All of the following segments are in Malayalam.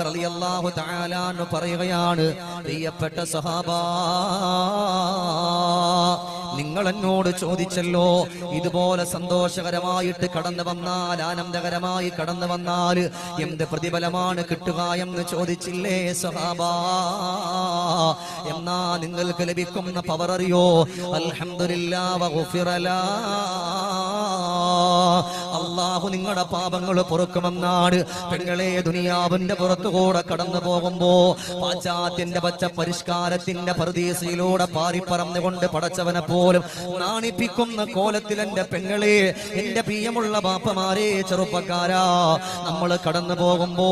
റളിയല്ലാഹു പറയുകയാണ് പ്രിയപ്പെട്ട സഹാബാ നിങ്ങൾ എന്നോട് ചോദിച്ചല്ലോ ഇതുപോലെ സന്തോഷകരമായിട്ട് കടന്നു വന്നാൽ ആനന്ദകരമായി കടന്നു വന്നാൽ എന്ത് പ്രതിഫലമാണ് കിട്ടുക എന്ന് ചോദിച്ചില്ലേ സഹാബാ? എന്നാ നിങ്ങൾക്ക് ലഭിക്കുന്ന പവർ അറിയോ? വഗുഫിറലാ അള്ളാഹു നിങ്ങളുടെ പാപങ്ങൾ പൊറുക്കുമെന്നാണ്. പെങ്ങളെ ദുനിയാവിന്റെ പുറത്തുകൂടെ കടന്നു പോകുമ്പോ പാശ്ചാത്യന്റെ പച്ച പരിഷ്കാരത്തിന്റെ പ്രതീസയിലൂടെ പാറിപ്പറന്നുകൊണ്ട് പടച്ചവനെ പോലും നാണിപ്പിക്കുന്ന കോലത്തിൽ എന്റെ പെങ്ങളെ എന്റെ പ്രിയമുള്ള ബാപ്പമാരെ ചെറുപ്പക്കാരാ നമ്മൾ കടന്നു പോകുമ്പോ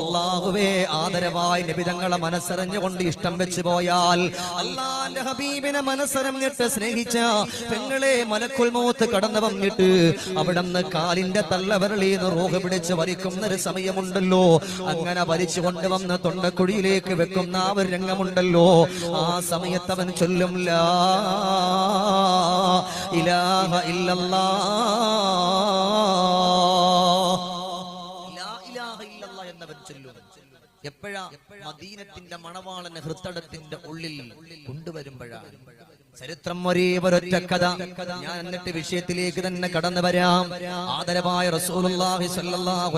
അള്ളാഹുവേ ആദരവായി നിബിതങ്ങളെ മനസ്സറിഞ്ഞുകൊണ്ട് ഇഷ്ടം വെച്ചു പോയാൽ അള്ളാന്റെ ഹബീബിനെ മനസ്സറിഞ്ഞിട്ട് സ്നേഹിച്ച പെങ്ങളെ മലക്കുൽ മൗത്ത് കടന്നു വന്നിട്ട് അവിടുന്ന് കാലിന്റെ തള്ളവരളീന്ന് റോഹ് പിടിച്ച് വലിക്കുന്ന ഒരു സമയമുണ്ടല്ലോ. അങ്ങനെ വലിച്ചു കൊണ്ടുവന്ന് തൊണ്ടക്കുഴിയിലേക്ക് വെക്കുന്ന ആ ഒരു രംഗമുണ്ടല്ലോ. ആ സമയത്ത് അവൻ ചൊല്ലും ലാ ഇലാഹ ഇല്ലല്ലാ. ചൊല്ലും. എപ്പോഴാ? മദീനത്തിന്റെ മണവാളന് ഹൃത്തടത്തിന്റെ ഉള്ളിൽ കൊണ്ടുവരുമ്പോഴാണ്. ചരിത്രം ഒരേ ഒരൊറ്റ കഥ. ഞാൻ എന്നിട്ട് വിഷയത്തിലേക്ക് തന്നെ കടന്നു വരാം. ആദരവായ റസൂലുള്ളാഹി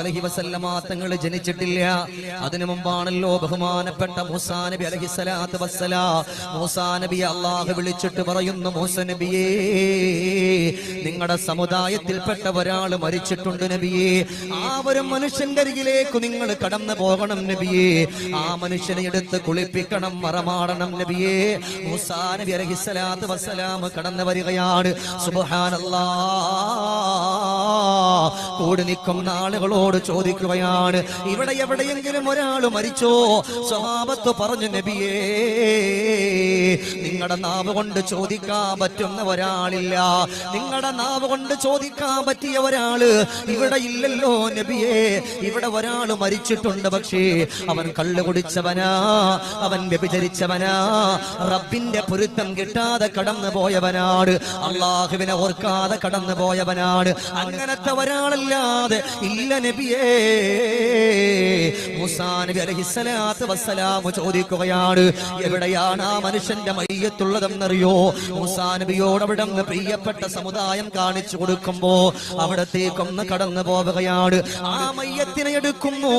അലൈഹി വസല്ലമ തങ്ങൾ ജനിച്ചിട്ടില്ല. അതിനു മുമ്പാണല്ലോ ബഹുമാനപ്പെട്ട മൂസാ നബി അലൈഹി സ്വലാത്തു വസ്സലാ. അള്ളാഹു വിളിച്ചിട്ട് പറയുന്നു മൂസ നബിയേ നിങ്ങളുടെ സമുദായത്തിൽപ്പെട്ട ഒരാൾ മരിച്ചിട്ടുണ്ട് നബിയേ. ആ ഒരു മനുഷ്യന്റെ അരികിലേക്ക് നിങ്ങൾ കടന്നു പോകണം നബിയേ. ആ മനുഷ്യനെ എടുത്ത് കുളിപ്പിക്കണം മറമാടണം നബിയേ. മൂസാ നബി അലഹിസ്സലാത്ത് വസ്സലാം കടന്നു വരികയാണ്. സുബഹാനല്ലാ. കൂടി നിൽക്കുന്ന ആളുകളോട് ചോദിക്കുകയാണ്. ഇവിടെ എവിടെയെങ്കിലും ഒരാൾ മരിച്ചോ? സ്വഭാവത്ത് പറഞ്ഞു നബിയേ നിങ്ങളുടെ നാവ് കൊണ്ട് ചോദിക്കാൻ പറ്റുന്ന ഒരാളില്ല. നിങ്ങളുടെ നാവ് കൊണ്ട് ചോദിക്കാൻ പറ്റിയ ഒരാൾ ഇവിടെ ഇല്ലല്ലോ നബിയേ. ഇവിടെ ഒരാൾ മരിച്ചിട്ടുണ്ട് പക്ഷേ അവൻ കള്ളു കുടിച്ചവനാ അവൻ വ്യഭിചരിച്ചവനാ. റബ്ബിന്റെ പൊരുത്തം കിട്ടാതെ കടന്നു പോയവനാണ് അള്ളാഹുവിനെ ഓർക്കാതെ കടന്നു പോയവനാണ് അങ്ങനത്തെ ഒരാളല്ലാതെ ഇല്ല നബിയേ. മുസാ നബി അലഹിസ്സലാത്ത് വസ്സലാമു ചോദിക്കുകയാണ് എവിടെയാണ് ആ മനുഷ്യന്റെ മയ്യത്തുള്ളതെന്നറിയോ? മുസാ നബിയോട് അവിടെ പ്രിയപ്പെട്ട സമുദായം കാണിച്ചു കൊടുക്കുമ്പോ അവിടത്തേക്കൊന്ന് കടന്നു പോവുകയാണ് ആ മയ്യത്തിനെ എടുക്കുന്നു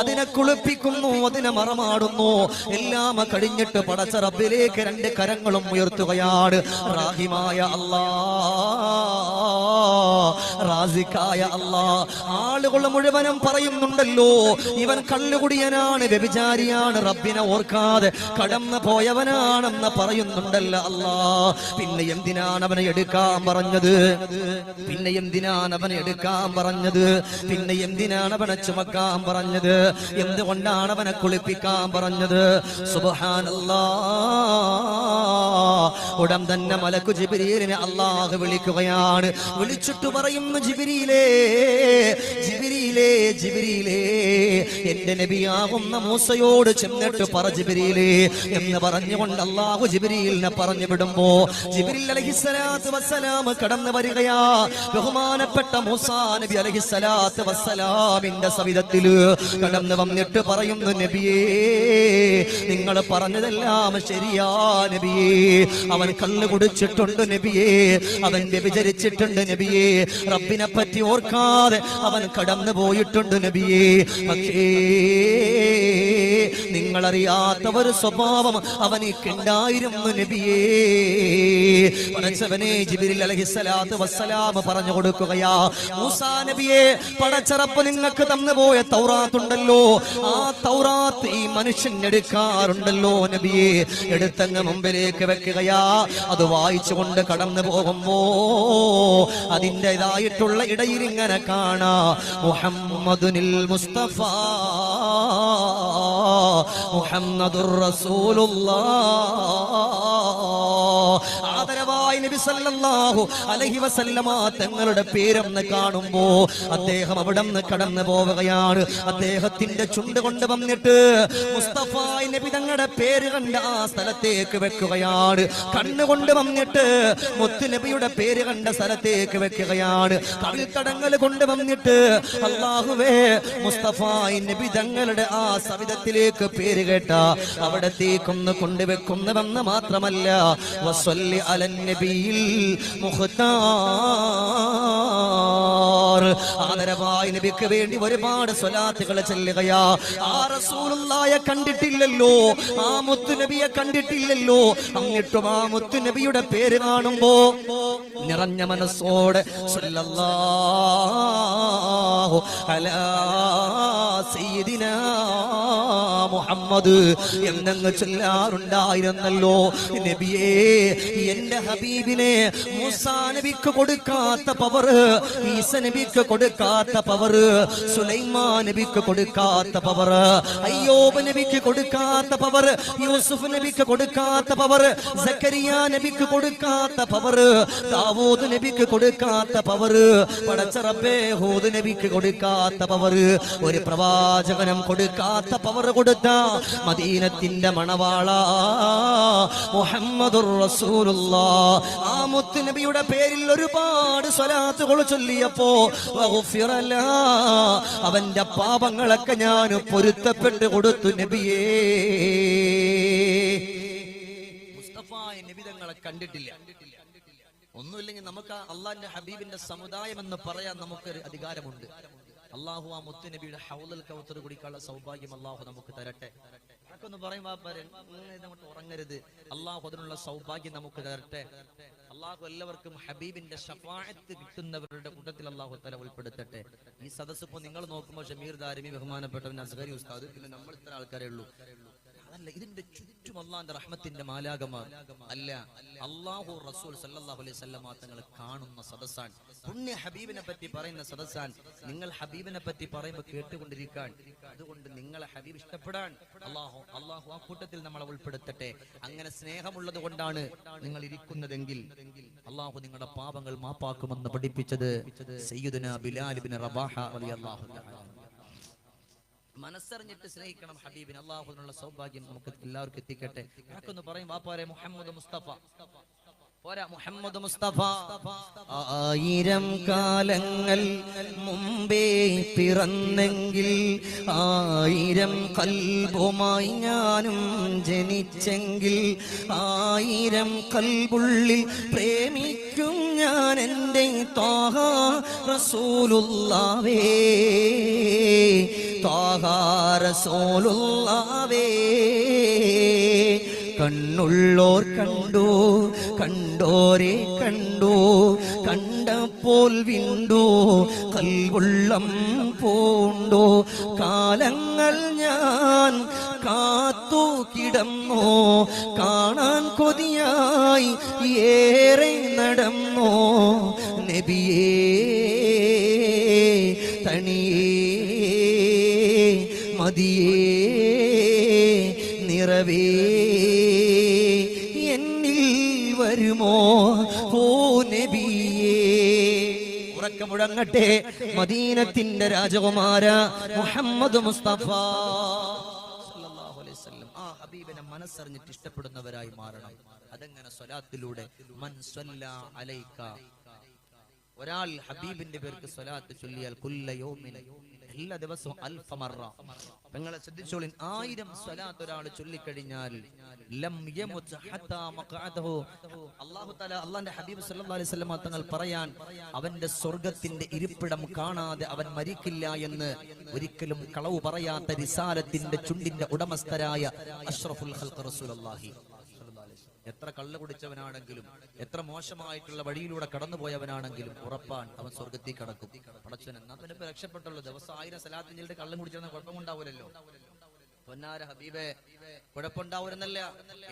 അതിനെ കുളിപ്പിക്കുന്നു അതിനെ മറമാടുന്നു. എല്ലാം കഴിഞ്ഞിട്ട് പടച്ച റബ്ബിലേക്ക് രണ്ട് കരങ്ങളും ഉയർത്തുകയാണ് റാഹിമായ അല്ലാ റാസിക്കായ അല്ലാ. ആളുകൾ മുഴുവനും പറയുന്നുണ്ടല്ലോ ഇവൻ കള്ളുകുടിയനാണ് വ്യഭിചാരിയാണ് റബ്ബിനെ ഓർക്കാതെ കടന്നു പോയവനാണെന്ന് പറയുന്നുണ്ടല്ലോ അല്ലാ. പിന്നെ എന്തിനാണ് അവനെ എടുക്കാൻ പറഞ്ഞത്? പിന്നെ എന്തിനാണ് അവനെ എടുക്കാൻ പറഞ്ഞത്? പിന്നെ എന്തിനാണ് അവനെ ചുമക്കാൻ പറഞ്ഞത്? എന്തുകൊണ്ടാണ് അവനെ കുളിപ്പിക്കാൻ പറഞ്ഞത്? സുബ്ഹാനല്ലാ. ഉടൻ തന്നെ മലക്കു ജിബിരിയിലിനെ അള്ളാഹ് വിളിക്കുകയാണ്. വിളിച്ചിട്ട് പറയുന്നു ജിബിരിയിലേ ജിബിരിയിലേ എന്റെ നബിയാവുന്ന മൂസയോട് ചെന്നിട്ട് പറ ജിബിരിയിലേ എന്ന് പറഞ്ഞുകൊണ്ട് അള്ളാഹു ജിബിരിയിലിനെ പറഞ്ഞു വിടുമ്പോ ജിബിരിൽ അലഹിസ്സലാത്ത് വസ്സലാം കടന്നു വരികയാ. ബഹുമാനപ്പെട്ട മൂസാ നബി അലഹിസ്സലാത്ത് വസ്സലാമിന്റെ സവിധത്തിൽ കടന്നു വന്നിട്ട് പറയുന്നു നബിയേ നിങ്ങൾ പറഞ്ഞതെല്ലാം ശരിയാ നബിയേ. അവൻ കള്ളു കുടിച്ചിട്ടുണ്ട് നബിയേ. അവൻ വ്യഭിചരിച്ചിട്ടുണ്ട് നബിയേ. റബ്ബിനെ പറ്റി ഓർക്കാതെ അവൻ കടന്നു പോയിട്ടുണ്ട് നബിയേ. പക്ഷേ നിങ്ങളറിയാത്ത ഒരു സ്വഭാവം അവനെ അവനിക്കുണ്ടായിരുന്നു നബിയേ. പടച്ചവനെ ജിബിരിൽ അലഹിസലാത്ത് വസ്സലാം പറഞ്ഞു കൊടുക്കുകയാ. മൂസാ നബിയെ പടച്ചറപ്പ് നിങ്ങൾക്ക് തന്നുപോയ തൗറാത്തുണ്ടല്ലോ ആ തൗറാത്ത് ഈ മനുഷ്യൻ എടുക്കാറുണ്ടല്ലോ നബിയെ. എടുത്തങ്ങ് മുമ്പിലേക്ക് വെക്കുകയാ. അത് വായിച്ചുകൊണ്ട് കടന്നു പോകുമ്പോ അതിന്റെതായിട്ടുള്ള ഇടയിൽ ഇങ്ങനെ കാണാ. മുഹമ്മദുനിൽ മുസ്തഫ മുഹമ്മദുർ റസൂലുള്ള. ആദരവായ നബി സല്ലല്ലാഹു അലൈഹി വസല്ലമ തങ്ങളുടെ പേരെന്ന് കാണുമ്പോ അദ്ദേഹം അവിടെ നിന്ന് കടന്നു പോവുകയാണ്. അദ്ദേഹത്തിന്റെ ചുണ്ട് കൊണ്ട് വന്നിട്ട് മുസ്തഫ നബി തങ്ങളുടെ പേര് കണ്ട ആ സ്ഥലത്തേക്ക് വെക്കുകയാണ്. കണ്ണുകൊണ്ട് വന്നിട്ട് മുത്തു നബിയുടെ പേര് കണ്ട സ്ഥലത്തേക്ക് വെക്കുകയാണ്. കവിൽത്തടങ്ങൾ കൊണ്ട് വന്നിട്ട് അള്ളാഹുവേ മുസ്തഫ നബി തങ്ങളുടെ ആ സവിധത്തിലേക്ക് പേര് കേട്ട അവിടത്തേക്കൊന്ന് കൊണ്ടുവെക്കുന്നുവെന്ന് മാത്രമല്ല വസ്വല്ലി അലൻ നബിയിൽ മുഖ്താർ. ആദരവായി നബിക്ക് വേണ്ടി ഒരുപാട് സ്വലാത്തുകൾ ചെല്ലുകയാ. ആ റസൂലുള്ളായ കണ്ടിട്ടില്ലല്ലോ. ആ മുത്തു നബിയെ കണ്ടിട്ടില്ലല്ലോ. അങ്ങോട്ടും ആ മുത്തു നബിയുടെ പേര് കാണുമ്പോ നിറഞ്ഞ മനസ്സോടെ സല്ലല്ലാഹു അലാ സയ്യിദിനാ മുഹമ്മദ് എന്നങ്ങ് ചൊല്ലാറുണ്ടായിരുന്നല്ലോ. നബിയേ എന്റെ ഹബീബിനെ മൂസാ കൊടുക്കാത്ത പവർ ഈസ നബിക്ക് കൊടുക്കാത്ത പവർ സുലൈമാ നബിക്ക് കൊടുക്കാത്ത പവർ അയ്യോബ് നബിക്ക് കൊടുക്കാത്ത പവർ യൂസുഫ് നബിക്ക് കൊടുക്കാത്ത പവർ സക്കരിയ നബിക്ക് കൊടുക്കാത്ത പവർ ദാവൂദ് നബിക്ക് കൊടുക്കാത്ത പവർ പടച്ചറബേ ഹൂദ് നബിക്ക് കൊടുക്കാത്ത പവർ ഒരു പ്രവാചകനം കൊടുക്കാത്ത പവർ കൊടുത്ത മദീനത്തിന്റെ മണവാള. മുഹമ്മദുർ റസൂലുള്ള ആ മുത്ത് നബിയുടെ പേരിൽ ഒരുപാട് സ്വലാത്തുകൾ ചൊല്ലിയപ്പോ. അവന്റെ പാപങ്ങളൊക്കെ ഞാൻ പൊരുത്തപ്പെട്ട് കൊടുത്തു നബിയേ. മുസ്തഫായ നബിതങ്ങളെ കണ്ടിട്ടില്ല. ഒന്നുമില്ലെങ്കിൽ നമുക്ക് അള്ളാന്റെ ഹബീബിന്റെ സമുദായം എന്ന് പറയാൻ നമുക്കൊരു അധികാരമുണ്ട്. അള്ളാഹു ആ മുത്തു നബിയുടെ ഹൗലൽ കൗത്തർ കുടിക്കാനുള്ള സൗഭാഗ്യം അള്ളാഹു നമുക്ക് തരട്ടെ. ഒന്ന് പറയും ഉറങ്ങരുത്. അള്ളാഹു അതിനുള്ള സൗഭാഗ്യം നമുക്ക് തരട്ടെ. അള്ളാഹു എല്ലാവർക്കും ഹബീബിന്റെ ഷഫായത്ത് കിട്ടുന്നവരുടെ കൂട്ടത്തിൽ അള്ളാഹു തല ഉൾപ്പെടുത്തട്ടെ. ഈ സദസ് ഇപ്പൊ നിങ്ങൾ നോക്കുമ്പോൾ ഷമീർ ദാരിമി ബഹുമാനപ്പെട്ടവൻ അസ്ഗരി ഉസ്താദ് പിന്നെ നമ്മൾ ഇത്ര ആൾക്കാരെ ഉള്ളൂ. അതല്ല ഇതിന്റെ ചുറ്റും അള്ളാന്റെ റഹ്മത്തിന്റെ മാലാകമാർ അല്ല അള്ളാഹു റസൂൽ സല്ലല്ലാഹു അലൈഹി വസല്ലമ തങ്ങൾ കാണുന്ന സദസ്സാൻ പുണ്യ ഹബീബിനെ പറ്റി പറയുന്ന സദസ്സാൻ നിങ്ങൾ ഹബീബിനെ പറ്റി പറയുമ്പോൾ കേട്ടുകൊണ്ടിരിക്കാൻ. അതുകൊണ്ട് നിങ്ങളെ ഹബീബ് ഇഷ്ടപ്പെടാൻ അള്ളാഹു അള്ളാഹു ആ കൂട്ടത്തിൽ നമ്മളെ ഉൾപ്പെടുത്തട്ടെ. അങ്ങനെ സ്നേഹമുള്ളത് കൊണ്ടാണ് നിങ്ങൾ ഇരിക്കുന്നതെങ്കിൽ അള്ളാഹു നിങ്ങളുടെ പാപങ്ങൾ മാപ്പാക്കുമെന്ന് പഠിപ്പിച്ചത് സയ്യിദുന ബിലാൽ ഇബ്നു റബാഹ അലി തആല. മനസ്സറിഞ്ഞിട്ട് സ്നേഹിക്കണം ഹബീബിന്. അള്ളാഹുനുള്ള സൗഭാഗ്യം നമുക്ക് എല്ലാവർക്കും എത്തിക്കട്ടെ. ഞാക്കൊന്ന് പറയും വാപ്പാരെ മുഹമ്മദ് മുസ്തഫ. പോരാ മുഹമ്മദ് മുസ്തഫ. ആയിരം കാലങ്ങൾ മുമ്പേ പിറന്നെങ്കിൽ ആയിരം കൽബുമായി ഞാനും ജനിച്ചെങ്കിൽ ആയിരം കൽബുള്ളിൽ പ്രേമിക്കും ഞാൻ എന്റെ തോഹ റസൂലുള്ളാവേ താഹാരസോലുള്ളാവേ കണ്ണുള്ളോർ കണ്ടു കണ്ടോരെ കണ്ടു കണ്ടപ്പോൾ വിണ്ടു കൽവുള്ളം പൂണ്ടോ. കാലങ്ങൾ ഞാൻ കാത്തു കിടന്നോ കാണാൻ കൊതിയായി ഏറെ നടന്നു. മതിയേ നിറവേ എന്നിൽ വരുമോ ഓ നബിയേ? ഉറക്കമുഴങ്ങട്ടെ മദീനത്തിന്റെ രാജകുമാര മുഹമ്മദ് മുസ്തഫ. ആ ഹബീബിനെ മനസ്സറിഞ്ഞിട്ട് ഇഷ്ടപ്പെടുന്നവരായി മാറണം. അതെങ്ങനെ സ്വലാത്തിലൂടെ മൻ സ്വല്ല അലൈക. ഒരാൾ ഹബീബിന്റെ പേർക്ക് സ്വലാത്ത് ചൊല്ലിയാൽ കുല്ല യൗമിൻ എല്ലാ ദിവസവും അൽഫമറ. നിങ്ങളെ ശ്രദ്ധിച്ചോളിൻ. ആയിരം സ്വലാത്ത് ഒരാൾ ചൊല്ലിക്കഴിഞ്ഞാൽ ലം ഹബീബ് സല്ലല്ലാഹു തങ്ങൾ പറയാൻ അവന്റെ സ്വർഗത്തിന്റെ ഇരിപ്പിടം കാണാതെ അവൻ മരിക്കില്ല എന്ന് ഒരിക്കലും കളവ് പറയാത്ത റിസാലത്തിന്റെ ചുണ്ടിന്റെ ഉടമസ്ഥരായ അഷ്റഫുൽ ഖൽഖ് റസൂലുള്ളാഹി. എത്ര കള്ള കുടിച്ചവനാണെങ്കിലും എത്ര മോശമായിട്ടുള്ള വഴിയിലൂടെ കടന്നുപോയവനാണെങ്കിലും ഉറപ്പാൻ അവൻ സ്വർഗത്തിൽ കടക്കും. പടച്ചവൻ എന്നാ പിന്നെ രക്ഷപ്പെട്ടുള്ളൂ ദിവസം ആയിരം സലാത്തിന്റെ കള്ളം കുടിച്ചാൽ കുഴപ്പമുണ്ടാവില്ലല്ലോ പൊന്നാര ഹബീബേ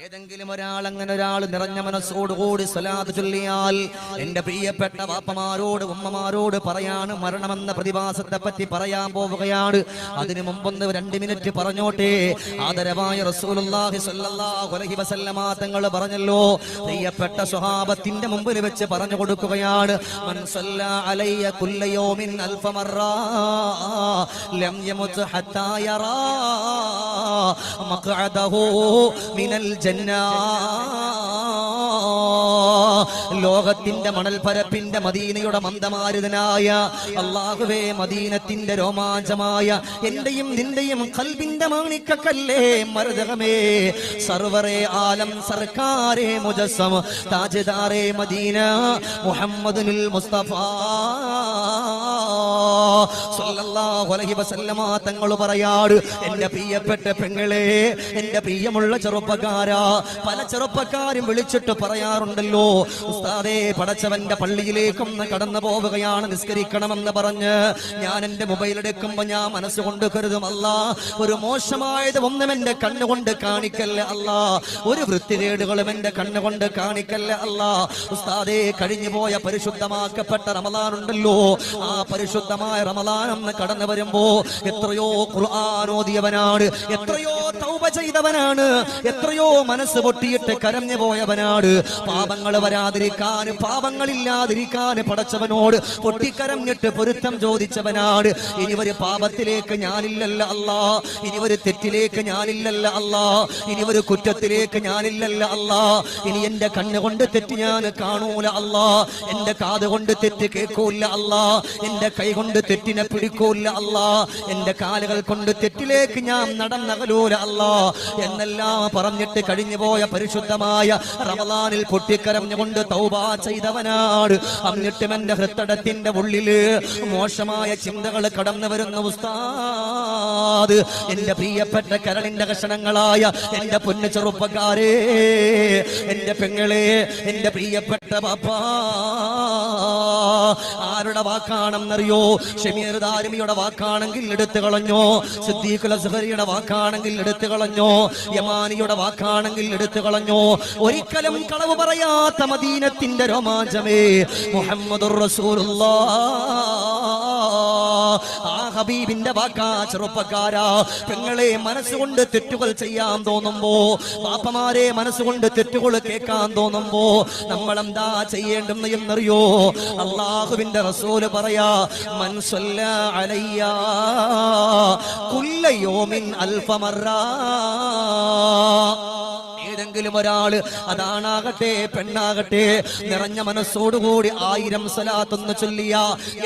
ഏതെങ്കിലും ഒരാൾ അങ്ങനെ ഒരാൾ നിറഞ്ഞ മനസ്സോടുകൂടി സ്വലാത്ത് ചൊല്ലിയാൽ എന്റെ പ്രിയപ്പെട്ട വാപ്പമാരോട് ഉമ്മമാരോട് പറയാണ് മരണമെന്ന പ്രതിഭാസത്തെ പറ്റി പറയാൻ പോവുകയാണ്. അതിനു മുമ്പൊന്ന് രണ്ട് മിനിറ്റ് പറഞ്ഞോട്ടെ. ആദരവായ റസൂലുള്ളാഹി സ്വല്ലല്ലാഹു അലൈഹി വസല്ലമ തങ്ങൾ പറഞ്ഞല്ലോ പ്രിയപ്പെട്ട സ്വഹാബത്തിന്റെ മുമ്പിൽ വെച്ച് പറഞ്ഞു കൊടുക്കുകയാണ്. മൻ സല്ല അലയ്യ യൗമിൻ അൽഫ മറ ലം ഹത്താ യറാ. മഖഅദഹു മിനൽ ജന്ന ലോകത്തിന്റെ മണൽപ്പരപ്പിന്റെ മദീനയുടെ മന്ദമാരുതനായ അള്ളാഹുവേ മദീനത്തിന്റെ രോമാഞ്ചമായ എന്റെയും നിന്റെയും കൽബിന്റെ മാണിക്കല്ലേ മരുതകമേ. സർവറെ ആലം സർക്കാരെ മുജസം താജദാറെ മദീന മുഹമ്മദുൽ മുസ്തഫ. തങ്ങൾ പറയാട് എന്റെ പ്രിയപ്പെട്ട പെങ്ങളെ എന്റെ പ്രിയമുള്ള ചെറുപ്പക്കാരാ. പല ചെറുപ്പക്കാരും വിളിച്ചിട്ട് പറയാറുണ്ടല്ലോ ഉസ്താദേ പടച്ചവന്റെ പള്ളിയിലേക്കൊന്ന് കടന്നു പോവുകയാണ് നിസ്കരിക്കണമെന്ന് പറഞ്ഞ് ഞാൻ എന്റെ മൊബൈൽ എടുക്കുമ്പോ ഞാൻ മനസ്സുകൊണ്ട് കരുതുമല്ല ഒരു മോശമായത് ഒന്നും എന്റെ കണ്ണുകൊണ്ട് കാണിക്കല്ല അല്ല. ഒരു വൃത്തികേടുകളും എന്റെ കണ്ണുകൊണ്ട് കാണിക്കല്ല അല്ല. ഉസ്താദേ കഴിഞ്ഞു പോയ പരിശുദ്ധമാക്കപ്പെട്ട റമദാൻ ഉണ്ടല്ലോ. ആ പരിശുദ്ധമായ റമദാൻ എന്ന് കടന്നു വരുമ്പോ എത്രയോ ഖുർആൻ ഓതിയവനാണ് എത്രയോ തൗബ ചെയ്തവനാണ് എത്രയോ മനസ്സ് പൊട്ടിയിട്ട് കരഞ്ഞു പോയവനാണ്. പാപങ്ങൾ വരാതിരിക്കാൻ പാപങ്ങളില്ലാതിരിക്കാൻ പടച്ചവനോട് പൊട്ടിക്കരഞ്ഞിട്ട് പൊരുത്തം ചോദിച്ചവനാണ്. ഇനി ഒരു പാപത്തിലേക്ക് ഞാനില്ലല്ല അല്ലാ. ഇനി ഒരു തെറ്റിലേക്ക് ഞാനില്ലല്ല അല്ലാ. ഇനി ഒരു കുറ്റത്തിലേക്ക് ഞാനില്ലല്ല അല്ലാ. ഇനി എന്റെ കണ്ണുകൊണ്ട് തെറ്റ് ഞാൻ കാണൂല അല്ലാ. എന്റെ കാത് കൊണ്ട് തെറ്റ് കേൾക്കൂല അല്ലാ. എന്റെ കൈ കൊണ്ട് തെറ്റിനെ പിടിക്കൂല അല്ലാ. എന്റെ കാലുകൾ കൊണ്ട് തെറ്റിലേക്ക് ഞാൻ നടന്നകലൂല അല്ലാ. എന്നെല്ലാം പറഞ്ഞിട്ട് കഴിഞ്ഞു പോയ പരിശുദ്ധമായ റമദാനിൽ പൊട്ടിക്കരഞ്ഞുകൊണ്ട് തൗബ ചെയ്തവനാണ്. എന്നിട്ടും എന്റെ ഹൃത്തടത്തിന്റെ ഉള്ളിൽ മോശമായ ചിന്തകൾ കടന്നു വരുന്ന ഉസ്താദ് എന്റെ പ്രിയപ്പെട്ട കരളിന്റെ കഷണങ്ങളായ എന്റെ പൊന്നു ചെറുപ്പക്കാരെ എന്റെ പെങ്ങളെ എന്റെ പ്രിയപ്പെട്ട പാപ്പാ ആരുടെ വാക്കാണെന്നറിയോ? ഷമീർ ദാരിമിയുടെ വാക്കാണെങ്കിൽ എടുത്തു കളഞ്ഞോ? സിദ്ദീഖുൽ അസ്ഹരിയുടെ വാക്കാണെങ്കിൽ എടുത്തു കളഞ്ഞോ? യമാനിയുടെ വാക്കാണെങ്കിൽ എടുത്തു കളഞ്ഞോ? ഒരിക്കലും കളവ് പറയാത്ത മദീനത്തിന്റെ രോമാഞ്ചമേ. മുഹമ്മദുർ റസൂലുള്ള. ആ ഹബീബിന്റെ വാക്കാ ചെറുപ്പക്കാരാ. പെങ്ങളെ മനസ്സുകൊണ്ട് തെറ്റുകൾ ചെയ്യാൻ തോന്നുമ്പോ പാപ്പമാരെ മനസ്സുകൊണ്ട് തെറ്റുകൾ കേൾക്കാൻ തോന്നുമ്പോ നമ്മൾ എന്താ ചെയ്യേണ്ടെന്ന് എന്നറിയോ? അള്ളാഹുവിന്റെ റസൂൽ പറയാ മനസ്സല്ല അലയ്യ കുല്ലയോമിൻ അൽഫമറ ഏതെങ്കിലും ഒരാൾ അതാണാകട്ടെ പെണ്ണാകട്ടെ നിറഞ്ഞ മനസ്സോടുകൂടി ആയിരം സലാത്തൊന്ന് ചൊല്ലിയ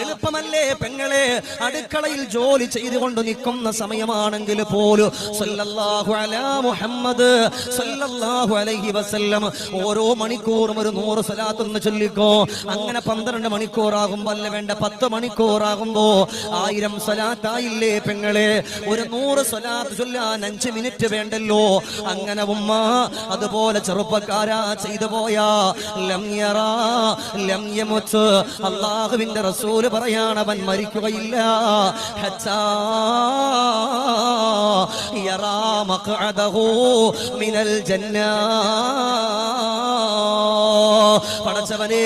എളുപ്പമല്ലേ പെങ്ങളെ? അടുക്കളയിൽ ജോലി ചെയ്തുകൊണ്ട് നിൽക്കുന്ന സമയമാണെങ്കിൽ പോലും സല്ലല്ലാഹു അലാ മുഹമ്മദ് സല്ലല്ലാഹു അലൈഹി വസല്ലം ഓരോ മണിക്കൂറും ഒരു നൂറ് സലാത്തൊന്ന് ചൊല്ലിക്കോ. അങ്ങനെ പന്ത്രണ്ട് മണിക്കൂറാകുമ്പോ അല്ല വേണ്ട പത്ത് മണിക്കൂറാകുമ്പോ ആയിരം സലാത്തായില്ലേ പെങ്ങളെ? ഒരു നൂറ് സ്വലാത്ത് ചൊല്ലാൻ അഞ്ച് മിനിറ്റ് വേണ്ടല്ലോ. അങ്ങനെ ഉമ്മ അതുപോലെ ചെറുപ്പക്കാരാ ചെയ്തു പോയാ. അള്ളാഹുവിന്റെ റസൂൽ പറയാണ് അവൻ മരിക്കുകയില്ല. മിനൽ ജന്നാ. പടച്ചവനെ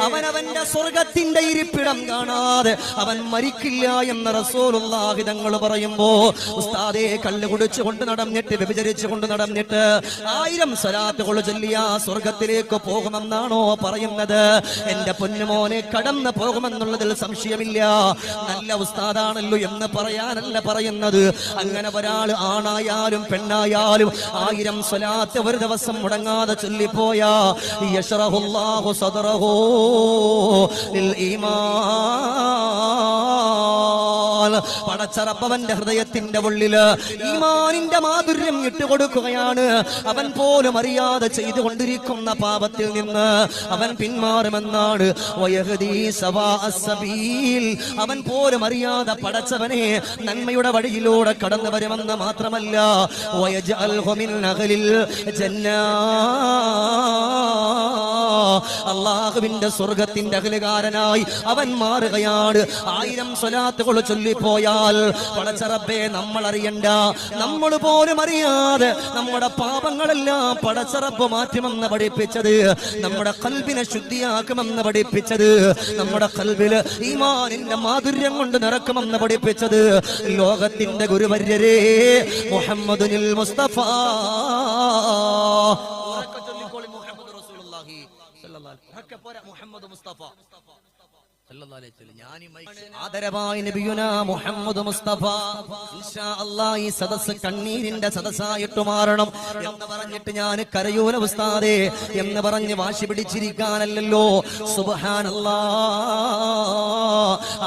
അവനവന്റെ സ്വർഗത്തിന്റെ ഇരിപ്പിടം കാണാതെ അവൻ മരിക്കില്ല എന്ന റസൂലുള്ളാഹി തങ്ങൾ പറയുമ്പോ ഉസ്താദെ കല്ല് കുടിച്ചുകൊണ്ട് നടന്നിട്ട് വ്യഭിചരിച്ചുകൊണ്ട് നടന്നിട്ട് ആയിരം സ്വലാത്തുകൾ ചൊല്ലിയ സ്വർഗത്തിലേക്ക് പോകുമെന്നാണോ പറയുന്നത്. എന്റെ പൊന്നുമോനെ കടന്നു പോകുമെന്നുള്ളതിൽ സംശയമില്ല. നല്ല ഉസ്താദാണല്ലോ എന്ന് പറയാനല്ല പറയുന്നത്. അങ്ങനെ ഒരാൾ ആണായാലും പെണ്ണായാലും ആയിരം സ്വലാത്ത് ഒരു ദിവസം മുടങ്ങാതെ ചൊല്ലിപ്പോയാ. ഈമാൻ. പടച്ചറപ്പവന്റെ ഹൃദയത്തിന്റെ ഉള്ളിൽ ഈമാനിന്റെ മാധുര്യം ഇട്ടുകൊടുക്കുകയാണ്. അവൻ പോലും അറിയാതെ ചെയ്തുകൊണ്ടിരിക്കുന്ന പാപത്തിൽ നിന്ന് അവൻ പിന്മാറുമെന്നാണ്. അവൻ പോലും അറിയാതെ പടച്ചവനെ നന്മയുടെ വഴിയിലൂടെ കടന്നു വരുമെന്ന് മാത്രമല്ല. ജന്നാ അള്ളാഹുവിന്റെ സ്വർഗത്തിന്റെ അഖിലുകാരനായി അവൻ മാറുകയാണ്. ആയിരം സ്വലാത്തുകൾ ചൊല്ലിപ്പോയാൽ പടച്ചറബേ നമ്മൾ അറിയണ്ട നമ്മൾ പോലും അറിയാതെ നമ്മുടെ പാപങ്ങളെല്ലാം പടച്ചറബ് മാറ്റുമെന്ന് പഠിപ്പിച്ചത് നമ്മുടെ കൽബിനെ ശുദ്ധിയാക്കുമെന്ന് പഠിപ്പിച്ചത് നമ്മുടെ കൽബിൽ ഈമാനിന്റെ മാധുര്യം കൊണ്ട് നിറക്കുമെന്ന് പഠിപ്പിച്ചത്. ലോകത്തിന്റെ ഗുരുവര്യരേ മുഹമ്മദ് മുസ്തഫ ഉറക്കെ ചൊല്ലിക്കോളി മുഹമ്മദ് റസൂലുള്ളാഹി സ്വല്ലല്ലാഹു അലൈഹി വസല്ലം. ഉറക്കെ ആദരവായ നബിയുന മുഹമ്മദ് മുസ്തഫ. ഇൻഷാ അല്ലാഹ് ഈ സദസ് കണ്ണീരിന്റെ സദസ്സായിട്ട് മാറണം എന്ന് പറഞ്ഞിട്ട് ഞാൻ കരയൂല ഉസ്താദേ എന്ന് പറഞ്ഞ് വാശി പിടിച്ചിരിക്കാനല്ലല്ലോ. സുബ്ഹാനല്ലാ.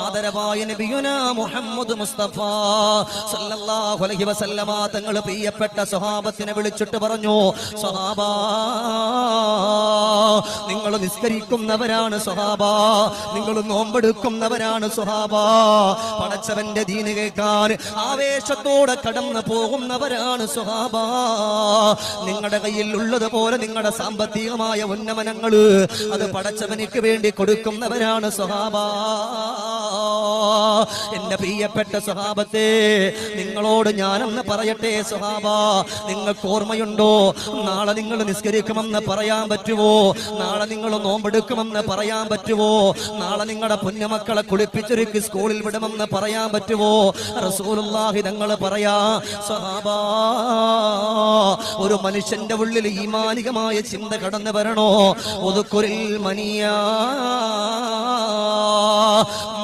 ആദരവായ നബിയുന മുഹമ്മദ് മുസ്തഫ. സല്ലല്ലാഹു അലൈഹി വസല്ലമ തങ്ങൾ പ്രിയപ്പെട്ട സ്വഹാബത്തിനെ വിളിച്ചിട്ട് പറഞ്ഞു സ്വഹാബ നിങ്ങൾ നിസ്കരിക്കുന്നവരാണ് സ്വഹാബ. നിങ്ങൾ നോമ്പെടുക്കുന്നവരാണ് സ്വഹാബ. പടച്ചവന്റെ ദീന് കേൾക്കാൻ ആവേശത്തോടെ കടന്നു പോകുന്നവരാണ് സ്വഹാബ. നിങ്ങളുടെ കയ്യിൽ ഉള്ളതുപോലെ നിങ്ങളുടെ സാമ്പത്തികമായ ഉന്നമനങ്ങൾ അത് പടച്ചവനിക്ക് വേണ്ടി കൊടുക്കുന്നവരാണ് സ്വഹാബ. എന്റെ പ്രിയപ്പെട്ട സ്വഭാവത്തെ നിങ്ങളോട് ഞാനെന്ന് പറയട്ടെ സ്വഭാവ നിങ്ങൾക്ക് ഓർമ്മയുണ്ടോ? നാളെ നിങ്ങൾ നിസ്കരിക്കുമെന്ന് പറയാൻ പറ്റുമോ നാളെ നിങ്ങൾ നോമ്പെടുക്കുമെന്ന് പറയാൻ പറ്റുമോ നാളെ നിങ്ങളുടെ പുണ്യമക്കളെ കുളിപ്പിച്ചൊരുക്കി സ്കൂളിൽ വിടുമെന്ന് പറയാൻ പറ്റുമോ? റസൂലുള്ളാഹി തങ്ങൾ പറയാ സഹാബാ ഒരു മനുഷ്യന്റെ ഉള്ളിൽ ഈമാനികമായ ചിന്ത കടന്നു വരണോ? ഒതുക്കുരിൽ മനിയ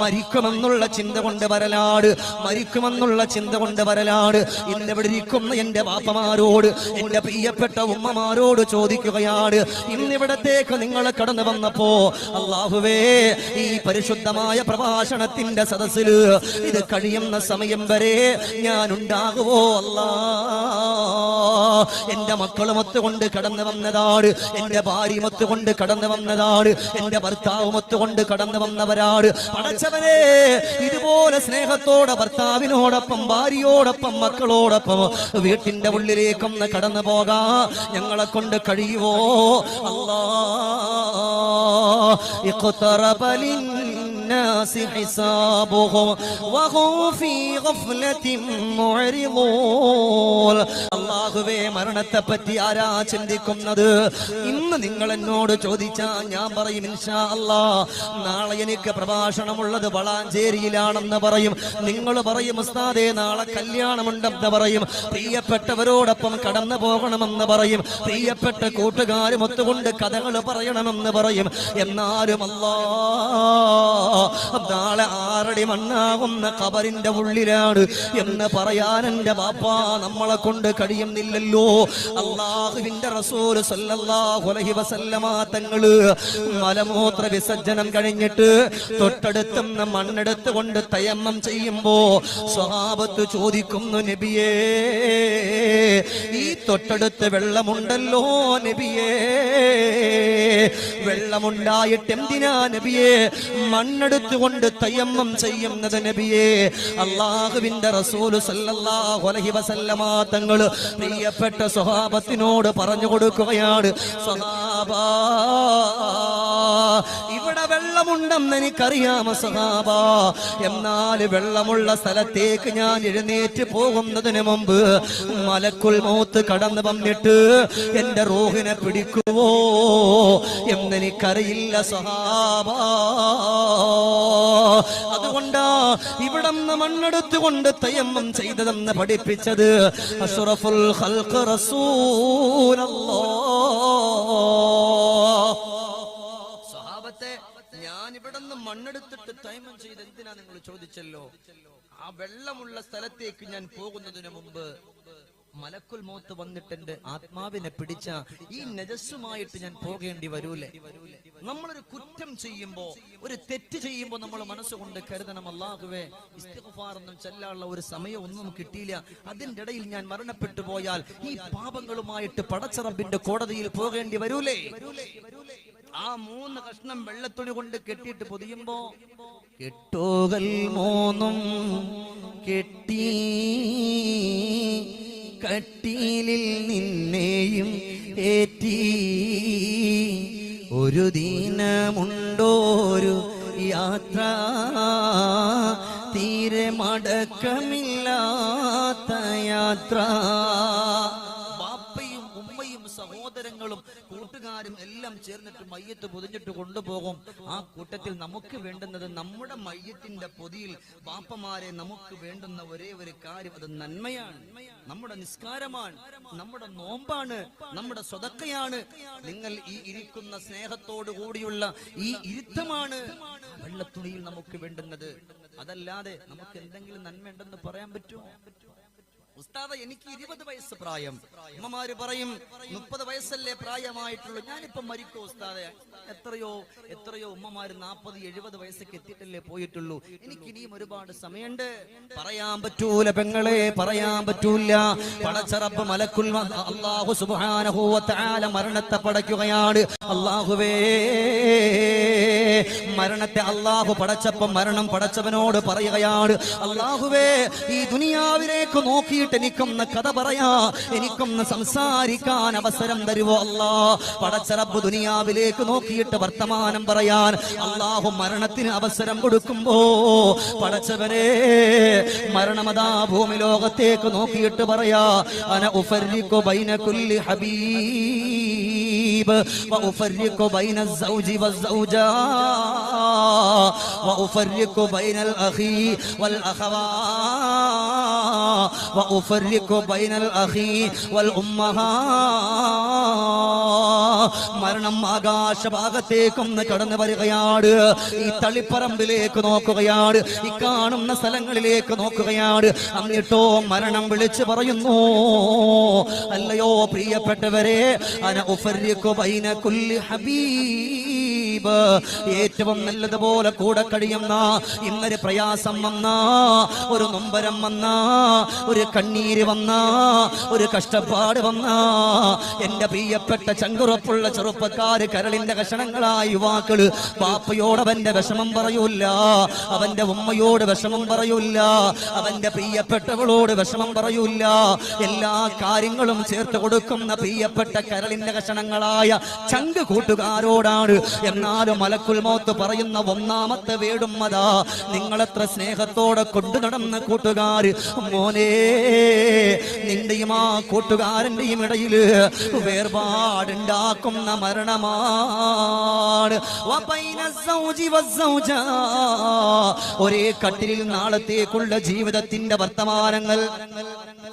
മരിക്കുമെന്നുള്ള ചിന്ത കൊണ്ട് വരലാട് മരിക്കുമെന്നുള്ള ചിന്ത കൊണ്ട് വരലാട്. ഇന്നിവിടെ ഇരിക്കുന്ന എന്റെ വാപ്പമാരോട് എന്റെ പ്രിയപ്പെട്ട ഉമ്മമാരോട് ചോദിക്കുകയാണ് ഇന്നിവിടത്തേക്ക് നിങ്ങൾ കടന്നു വന്നപ്പോ അള്ളാഹുവേ ഈ പരിശുദ്ധമായ പ്രഭാഷണത്തിന്റെ സദസ്സിൽ ഇത് കഴിയുന്ന സമയം വരെ ഞാൻ ഉണ്ടാകുമോ അല്ല. എന്റെ മക്കളുമൊത്ത് കൊണ്ട് കടന്നു വന്നതാണ് എന്റെ ഭാര്യമൊത്ത് കൊണ്ട് കടന്നു വന്നതാണ് എന്റെ ഭർത്താവുമൊത്ത് കൊണ്ട് കടന്നു വന്നവരാണ് അടച്ചവരെ ഇതുപോലെ സ്നേഹത്തോടെ ഭർത്താവിനോടൊപ്പം ഭാര്യയോടൊപ്പം മക്കളോടൊപ്പം വീട്ടിന്റെ ഉള്ളിലേക്കൊന്ന് കടന്നു പോകാ. ഞങ്ങളെ കൊണ്ട് കഴിയുവോ? അല്ലാ. ഇഖ്തറബലിൻ 何? للناس حسابهم وهم في غفلة معرضون അള്ളാഹുവേ മരണത്തെ പറ്റി ആരാ ചിന്തിക്കുന്നത് ഇന്ന് നിങ്ങൾ എന്നോട് ചോദിച്ചാ ഞാൻ പറയും ഇൻഷാ അല്ലാ നാളെ എനിക്ക് പ്രഭാഷണമുള്ളത് വളാഞ്ചേരിയിലാണെന്ന് പറയും നിങ്ങൾ പറയും ഉസ്താദേ നാളെ കല്യാണമുണ്ടെന്ന് പറയും പ്രിയപ്പെട്ടവരോടൊപ്പം കടന്നു പോകണമെന്ന് പറയും പ്രിയപ്പെട്ട കൂട്ടുകാരും ഒത്തുകൊണ്ട് കഥകൾ പറയണമെന്ന് പറയും എന്നാലും അല്ലാ നാളെ ആറടി മണ്ണാകുന്ന കബറിന്റെ ഉള്ളിലാണ് എന്ന് പറയാൻ എന്റെ ബാപ്പ നമ്മളെ കൊണ്ട് കഴിയുന്നില്ലല്ലോ. അള്ളാഹുവിന്റെ റസൂൽ സല്ലല്ലാഹു അലൈഹി വസല്ലമ തങ്ങൾ മലമൂത്ര വിസർജനം കഴിഞ്ഞിട്ട് തൊട്ടടുത്തും മണ്ണെടുത്ത് കൊണ്ട് തയമ്മം ചെയ്യുമ്പോ സ്വഭാവത്ത് ചോദിക്കുന്നു നബിയേ ഈ തൊട്ടടുത്ത് വെള്ളമുണ്ടല്ലോ നബിയേ വെള്ളമുണ്ടായിട്ട് എന്തിനാ നബിയെ മണ്ണെടുത്തുകൊണ്ട് തയ്യമ്മം ചെയ്യുന്നത് നബിയെ അള്ളാഹുവിന്റെ റസൂൽ സല്ലല്ലാഹു അലൈഹി വസല്ലമ തങ്ങൾ പ്രിയപ്പെട്ട സ്വഹാബത്തിനോട് പറഞ്ഞു കൊടുക്കുകയാണ്. സ്വഹാബ ഇവിടെ വെള്ളമുണ്ടെന്ന് എനിക്കറിയാമ സഹാബ. എന്നാൽ വെള്ളമുള്ള സ്ഥലത്തേക്ക് ഞാൻ എഴുന്നേറ്റ് പോകുന്നതിന് മുമ്പ് മലക്കുൽ മൗത്ത് കടന്നു വന്നിട്ട് എന്റെ റോഹിനെ പിടിക്കുവോ എന്നെനിക്കറിയില്ല സഹാബ. അതുകൊണ്ടാ ഇവിടെ മണ്ണെടുത്തുകൊണ്ട് തയ്യമ്മം ചെയ്തതെന്ന് പഠിപ്പിച്ചത് അഷ്റഫുൽ റസൂലല്ലാഹ് മണ്ണെടുത്തിട്ട് തൈമം ചെയ്ത് എന്തിനാ നിങ്ങൾ ചോദിച്ചല്ലോ? ആ വെള്ളമുള്ള സ്ഥലത്തേക്ക് ഞാൻ പോകുന്നതിന് മുമ്പ് മലക്കുൽ മോത്ത് വന്നിട്ടുണ്ട് ആത്മാവിനെ പിടിച്ച ഈ നജസ്സുമായിട്ട് ഞാൻ പോകേണ്ടി വരൂലേ? നമ്മളൊരു കുറ്റം ചെയ്യുമ്പോ ഒരു തെറ്റ് ചെയ്യുമ്പോ നമ്മൾ മനസ്സുകൊണ്ട് കരുതണം. അല്ലാഹുവേ ഇസ്തിഗ്ഫാർ ഒന്നും ചെല്ലാനുള്ള ഒരു സമയം ഒന്നും കിട്ടിയില്ല. അതിന്റെ ഇടയിൽ ഞാൻ മരണപ്പെട്ടു പോയാൽ ഈ പാപങ്ങളുമായിട്ട് പടച്ചറബിന്റെ കോടതിയിൽ പോകേണ്ടി വരൂലേ? ആ മൂന്ന് കഷ്ണം വെള്ളത്തുണി കൊണ്ട് കെട്ടിയിട്ട് പൊതിയുമ്പോ കെട്ടുകൾ മൂന്നും കെട്ടി കട്ടിയിലിൽ നിന്നെയും ഏറ്റി. ഒരു ദീനമുണ്ടോരു യാത്ര തീരെ മടക്കമില്ലാത്ത യാത്ര. കൂട്ടുകാരും എല്ലാം ചേർന്നിട്ട് മയ്യത്ത് പൊതിഞ്ഞിട്ട് കൊണ്ടുപോകും. ആ കൂട്ടത്തിൽ നമുക്ക് വേണ്ടുന്നത് നമ്മുടെ മയ്യത്തിന്റെ പൊതിയിൽ പാപ്പമാരെ നമുക്ക് വേണ്ടുന്ന ഒരേ ഒരു കാര്യം. അത് നന്മയാണ്. നമ്മുടെ നിസ്കാരമാണ്. നമ്മുടെ നോമ്പാണ്. നമ്മുടെ സ്വതക്കയാണ്. നിങ്ങൾ ഈ ഇരിക്കുന്ന സ്നേഹത്തോടു കൂടിയുള്ള ഈ ഇരുത്തമാണ് വെള്ളത്തുണിയിൽ നമുക്ക് വേണ്ടുന്നത്. അതല്ലാതെ നമുക്ക് എന്തെങ്കിലും നന്മ പറയാൻ പറ്റുമോ? ഉസ്താദ എനിക്ക് ഇരുപത് വയസ്സ് പ്രായം. അമ്മമാര് പറയും മുപ്പത് വയസ്സല്ലേ പ്രായമായിട്ടുള്ളൂ. ഞാനിപ്പം മരിക്കോ ഉസ്താദ? എത്രയോ എത്രയോ ഉമ്മമാര് നാപ്പത് എഴുപത് വയസ്സൊക്കെ എത്തിയിട്ടല്ലേ പോയിട്ടുള്ളൂ. എനിക്ക് ഇനിയും ഒരുപാട് സമയമുണ്ട്. പറയാൻ പറ്റൂല പെങ്ങളെ പറയാൻ പറ്റൂല. പടച്ചറപ്പ് മലക്കുൽ അള്ളാഹു സുബ്ഹാനഹു വ മരണത്തെ പടയ്ക്കുകയാണ്. അള്ളാഹുവേ മരണത്തെ അള്ളാഹു പടച്ചപ്പം മരണം പടച്ചവനോട് പറയുകയാണ്. അള്ളാഹുവേ ഈ ദുനിയാവിലേക്ക് നോക്കിയിട്ട് എനിക്കൊന്ന് കഥ പറയാ. എനിക്കൊന്ന് സംസാരിക്കാൻ അവസരം തരുവോ അല്ലാ? പടച്ചറബ് ദുനിയാവിലേക്ക് നോക്കിയിട്ട് വർത്തമാനം പറയാൻ അള്ളാഹു മരണത്തിന് അവസരം കൊടുക്കുമ്പോ പടച്ചവരെ മരണമതാ ഭൂമി ലോകത്തേക്ക് നോക്കിയിട്ട് പറയാ അന ഉഫരിക്കു ബൈന കുല്ലി ഹബീബ് وأفرق بين الزوج والزوجة وأفرق بين الأخي والأخوات وأفرق بين الأخي والأمهات മരണം ആകാശഭാഗത്തേക്കൊന്ന് കടന്നു വരികയാണ് ഈ തളിപ്പറമ്പിലേക്ക് നോക്കുകയാണ് ഈ കാണുന്ന സ്ഥലങ്ങളിലേക്ക് നോക്കുകയാണ് എന്നിട്ടോ മരണം വിളിച്ചു പറയുന്നു അല്ലയോ പ്രിയപ്പെട്ടവരെ അന ഉഫരിക്കു ബൈന കുല്ലി ഹബീബ് ഏറ്റവും നല്ലതുപോലെ കൂടെ കഴിയുന്ന ഇന്നൊരു പ്രയാസം വന്ന ഒരു നൊമ്പരം വന്ന ഒരു കണ്ണീര് വന്ന ഒരു കഷ്ടപ്പാട് വന്ന. എന്റെ പ്രിയപ്പെട്ട ചങ്കുറപ്പുള്ള ചെറുപ്പക്കാര് കരളിന്റെ കഷണങ്ങളായ യുവാക്കൾ പാപ്പയോട് അവന്റെ വിഷമം പറയൂല അവന്റെ ഉമ്മയോട് വിഷമം പറയൂല അവന്റെ പ്രിയപ്പെട്ടവളോട് വിഷമം പറയൂല എല്ലാ കാര്യങ്ങളും ചേർത്ത് കൊടുക്കുന്ന പ്രിയപ്പെട്ട കരളിന്റെ കഷണങ്ങളായ ചങ്ക് കൂട്ടുകാരോടാണ്. എന്നാലും മലക്കുൽ മൗത്ത് പറയുന്ന ഒന്നാമത്തെ വീടും അതാ. നിങ്ങളെത്ര സ്നേഹത്തോടെ കൊണ്ടു നടന്ന കൂട്ടുകാര് മോനെ നിന്റെയും ആ കൂട്ടുകാരന്റെയും ഇടയിൽ വേർപാടുണ്ടാക്കുന്ന മരണമാണ്. ഒരേ കട്ടിലിൽ നാളത്തേക്കുള്ള ജീവിതത്തിന്റെ വർത്തമാനങ്ങൾ.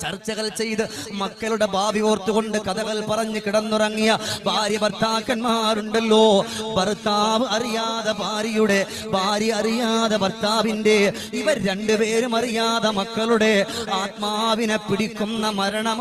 ചർച്ചകൾ ചെയ്ത് മക്കളുടെ ഭാവി ഓർത്തുകൊണ്ട് കഥകൾ പറഞ്ഞ് കിടന്നുറങ്ങിയ ഭാര്യ ഭർത്താക്കന്മാരുണ്ടല്ലോ. ഭർത്താവ് അറിയാതെ ഭാര്യയുടെ ഭാര്യ അറിയാതെ ഭർത്താവിന്റെ ഇവർ രണ്ടുപേരും അറിയാതെ മക്കളുടെ ആത്മാവിനെ പിടിക്കുന്ന മരണമാണ്.